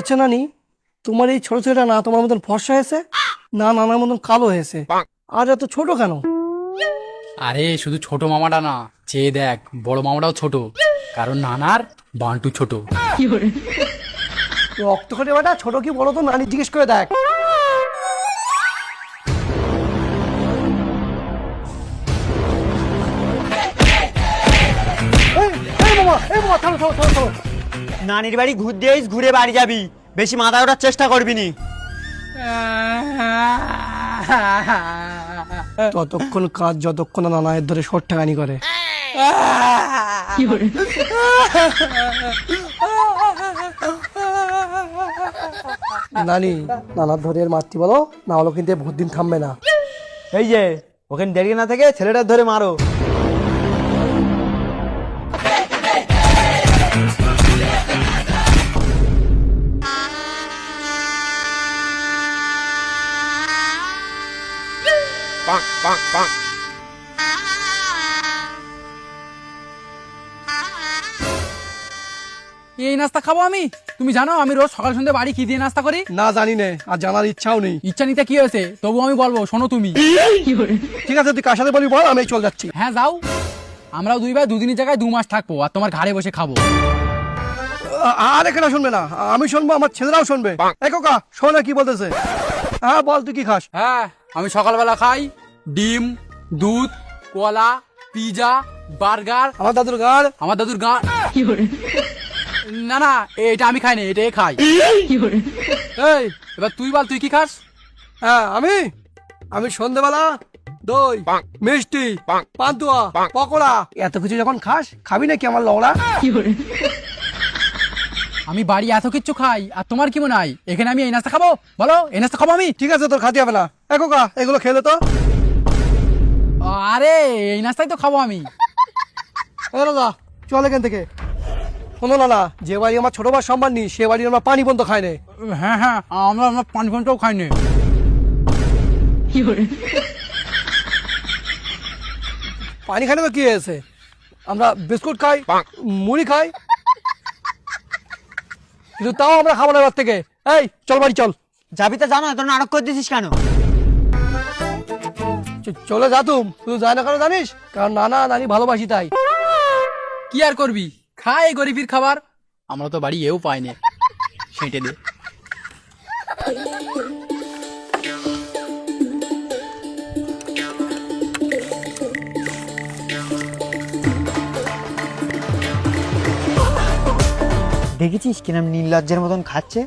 আচ্ছা নানি তোমার এই ছোট ছেলেটা না তোমার মতন ফর্সা হয়েছে? না নানার মতন কালো হয়েছে। আর এত ছোট কেন? আরে শুধু ছোট মামাটা না চেয়ে দেখ বড় মামাটাও ছোট। কারণ নানার বান্টু ছোট। রক্ত করে? বেটা ছোট কি বলো তো নানি জিজ্ঞেস করে দেখ। এই, এই মামা, এই মামা, থামো, থামো, থামো, থামো। নানির বাড়ি ঘুরতে আইস ঘুরে বাড়ি যাবি। বেশি মাথা ওঠার চেষ্টা করবি নি। ততক্ষণ কাজ যতক্ষণ না নানা ধরে শর্ট ঠাকানি করে নানি নানার ধরে এর মাতৃ বলো না হলো কিন্তু বহুত দিন থামবে না। এই যে ওখানে দেরি না থেকে ছেলেটার ধরে মারো। এই নাস্তা খাব আমি? তুমি জানো আমি রোজ সকাল সন্ধ্যে বাড়ি কি দিয়ে নাস্তা করি? না জানি নে আর জানার ইচ্ছাও নেই। ইচ্ছা নিতে কি হয়েছে? তবু আমি বলব শোনো তুমি। ঠিক আছে তুই কার সাথে বলবি বল আমি চল যাচ্ছি। হ্যাঁ যাও। আমরাও দুই ভাই দুদিনের জায়গায় দু মাস থাকব আর তোমার ঘাড়ে বসে খাব। আর এখানে শুনবে না আমি শুনব আমার ছেলেরাও শুনবে। এই কোকা শোন কি বলতেছে। হ্যাঁ বল তুই কি খাস? হ্যাঁ আমি সকালবেলা খাই। ডিম দুধ কলা পিজা বার্গার। আমার দাদুর গাড় আমার দাদুর গা না না এটা আমি খাই না এটা এ খাই। এই এবার তুই বল তুই কি খাস? হ্যাঁ আমি? আমি সন্ধ্যেবেলা দই মিষ্টি পান্তুয়া পকোড়া। এত কিছু যখন খাস খাবি নাকি আমার লওড়া? আমি বাড়ি এত কিচ্ছু খাই আর তোমার কি মনে হয়? এখানে আমি এই নাস্তা খাব? বলো এই নাস্তা খাব আমি? ঠিক আছে তোর খাতে হবে না। এ কোকা এগুলো খেলে তো। আরে এই নাস্তাই তো খাব আমি। এ দাদা চল এখান থেকে। শোনো না না যে বাড়ি আমার ছোট ভাই সম্মান নি সে বাড়ি আমরা পানি বন্ধ খাই না। হ্যাঁ হ্যাঁ আমরা আমরা পানি ফোনটাও খাইনি পানি খাই না তো কি হয়েছে? আমরা বিস্কুট খাই মুড়ি খাই। কিন্তু তাও আমরা খাব না এবার থেকে। এই চল বাড়ি চল। যাবি তো জানো এত নাটক করে দিছিস কেন? চলে যা তুম। তুই যায় না কেন জানিস? কারণ নানা নানি ভালোবাসি তাই। কি আর করবি? খাই গরিবির খাবার। আমরা তো বাড়ি এও পাই না। সেঁটে দে। দেখেছিস কিরম নির্লজ্জের মতন খাচ্ছে?